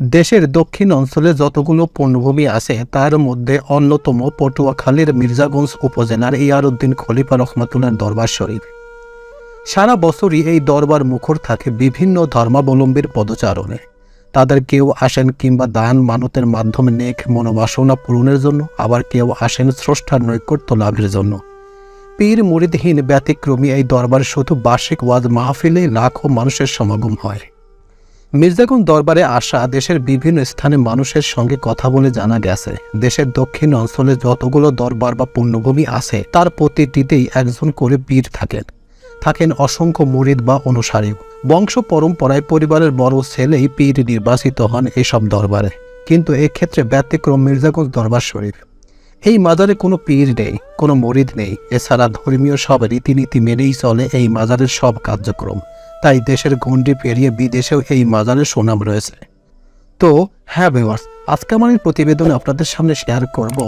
দেশের দক্ষিণ অঞ্চলে যতগুলো পণ্যভূমি আছে, তার মধ্যে অন্যতম পটুয়াখালীর মির্জাগঞ্জ উপজেলার ইয়ারউদ্দিন খলিফা রহমাতুল্লাহ দরবার শরীফ। সারা বছরই এই দরবার মুখর থাকে বিভিন্ন ধর্মাবলম্বীর পদচারণে। তাদের কেউ আসেন কিংবা দান মানতের মাধ্যমে নেক মনোবাসনা পূরণের জন্য, আবার কেউ আসেন স্রষ্টার নৈকট্য লাভের জন্য। পীর মুরিদহীন ব্যতিক্রমী এই দরবার শুধু বার্ষিক ওয়াজ মাহফিলে লাখো মানুষের সমাগম হয়। মির্জাগঞ্জ দরবারে আসা দেশের বিভিন্ন স্থানে মানুষের সঙ্গে কথা বলে জানা গেছে। দেশের দক্ষিণ অঞ্চলে যতগুলো দরবার বা পুণ্যভূমি আছে, তার প্রতিটিতেই একজন করে বীর থাকেন। থাকেন অসংখ্য মুরিদ বা অনুসারী। বংশ পরম্পরায় পরিবারের বড় ছেলেই পীর নির্বাচিত হন এসব দরবারে। কিন্তু এক্ষেত্রে ব্যতিক্রম মির্জাগঞ্জ দরবার শরীফ। এই মাজারে কোনো পীর নেই, কোনো মরিদ নেই। এছাড়া ধর্মীয় সব রীতিনীতি মেনেই চলে এই মাজারের সব কার্যক্রম। তাই দেশের গণ্ডি পেরিয়ে বিদেশেও এই মাজারের সুনাম রয়েছে। তো হ্যাঁ বেওয়ার্স আজকে আমার এই প্রতিবেদনে আপনাদের সামনে শেয়ার করব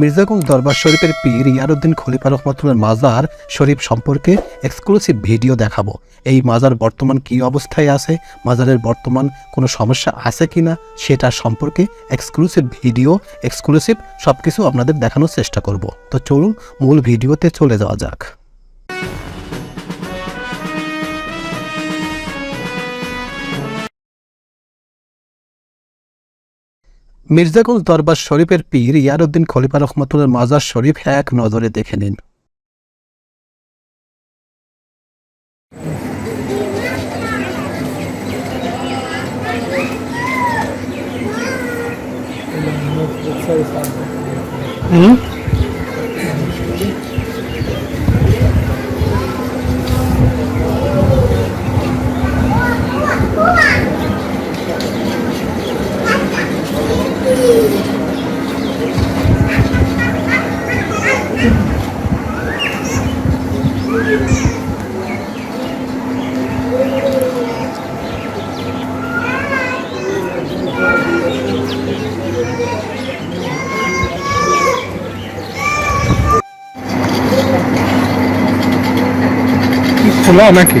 মির্জাগঞ্জ দরবার শরীফের পীর ইয়ারুদ্দিন খলিফা রহমতুল্লাহ মাজার শরীফ সম্পর্কে এক্সক্লুসিভ ভিডিও দেখাবো। এই মাজার বর্তমান কী অবস্থায় আছে, মাজারের বর্তমান কোনো সমস্যা আছে কি না সেটা সম্পর্কে এক্সক্লুসিভ ভিডিও এক্সক্লুসিভ সব কিছু আপনাদের দেখানোর চেষ্টা করব। তো চলুন মূল ভিডিওতে চলে যাওয়া যাক। মির্জাগঞ্জ দরবার শরীফের পীর ইয়ারউদ্দিন খলিফা রহমতুল্লার মাজার শরীফ এক নজরে দেখে নিন। খোলা নাকি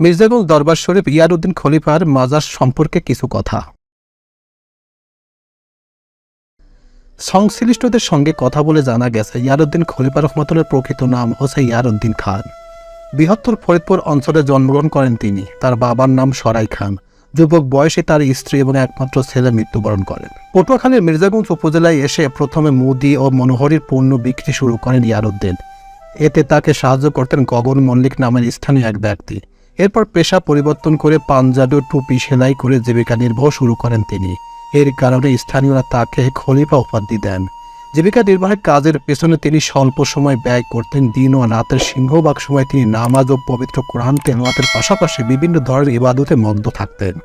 মির্জাগঞ্জ দরবার শরীফ ইয়ারউদ্দিন খলিফার মাজার সম্পর্কে কিছু কথা। সংশ্লিষ্টদের সঙ্গে কথা বলে জানা গেছে, ইয়ারউদ্দিন খলিফা রহমতুল্লার প্রকৃত নাম হচ্ছে ইয়ারউদ্দিন খান। বৃহত্তর ফরিদপুর অঞ্চলে জন্মগ্রহণ করেন তিনি। তার বাবার নাম সরাই খান। যুবক বয়সে তার স্ত্রী এবং একমাত্র ছেলে মৃত্যুবরণ করেন। পটুয়াখালীর মির্জাগঞ্জ উপজেলায় এসে প্রথমে মুদি ও মনোহরির পণ্য বিক্রি শুরু করেন ইয়ারউদ্দিন। এতে তাকে সাহায্য করতেন গগন মল্লিক নামের স্থানীয় এক ব্যক্তি। এরপর পেশা পরিবর্তন করে পাঞ্জাবি টুপি সেলাই করে জীবিকা নির্বাহ শুরু করেন তিনি। এর কারণে স্থানীয়রা তাকে খলিফা উপাধি দেন। জীবিকা নির্বাহের কাজের পেছনে তিনি স্বল্প সময় ব্যয় করতেন। দিন ও রাতের সিংহভাগ সময় তিনি নামাজ ও পবিত্র কোরআন তেলাওয়াতের পাশাপাশি বিভিন্ন ধরনের ইবাদতে মগ্ন থাকতেন।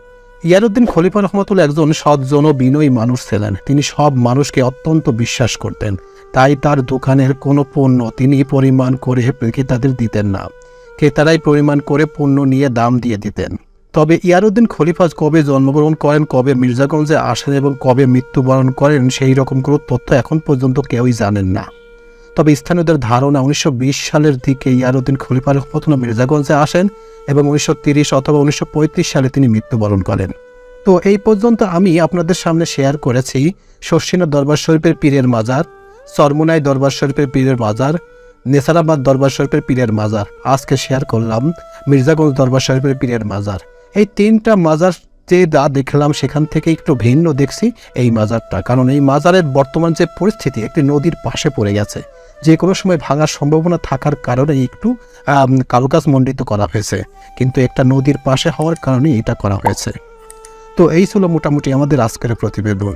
ইয়ারুদ্দিন খলিফা রহমতুল্লাহ একজন সজ্জন ও বিনয়ী মানুষ ছিলেন। তিনি সব মানুষকে অত্যন্ত বিশ্বাস করতেন। তাই তার দোকানের কোনো পণ্য তিনি পরিমাণ করে ক্রেতাদের দিতেন না। ক্রেতারাই পরিমাণ করে পণ্য নিয়ে দাম দিয়ে দিতেন। তবে ইয়ারুদ্দিন খলিফাজ কবে জন্মগ্রহণ করেন, কবে মির্জাগঞ্জে আসেন এবং কবে মৃত্যুবরণ করেন, সেই রকম কোনো তথ্য এখন পর্যন্ত কেউই জানেন না। তবে স্থানীয়দের ধারণা উনিশশো বিশ সালের দিকে ইয়ারুদ্দিন খলিফার রহমতুল্লাহ মির্জাগঞ্জে আসেন এবং উনিশশো অথবা উনিশশো পঁয়ত্রিশ সালে তিনি মৃত্যুবরণ করেন। তো এই পর্যন্ত আমি আপনাদের সামনে শেয়ার করেছি শর্ষিনা দরবার শরীফের পীরের মাজার সরমুনাই দরবার শরীফের পীরের মাজার নেসারাবাদ দরবার শরীফের পীরের মাজার। আজকে শেয়ার করলাম মির্জাগঞ্জ দরবার শরীফের পীরের মাজার। এই তিনটা মাজার যে যা দেখলাম সেখান থেকে একটু ভিন্ন দেখছি এই মাজারটা। কারণ এই মাজারের বর্তমান যে পরিস্থিতি একটি নদীর পাশে পড়ে গেছে। যে কোনো সময় ভাঙার সম্ভাবনা থাকার কারণে একটু কারুকাজ মণ্ডিত করা হয়েছে। কিন্তু একটা নদীর পাশে হওয়ার কারণে এটা করা হয়েছে। তো এই ছিল মোটামুটি আমাদের আজকের প্রতিবেদন।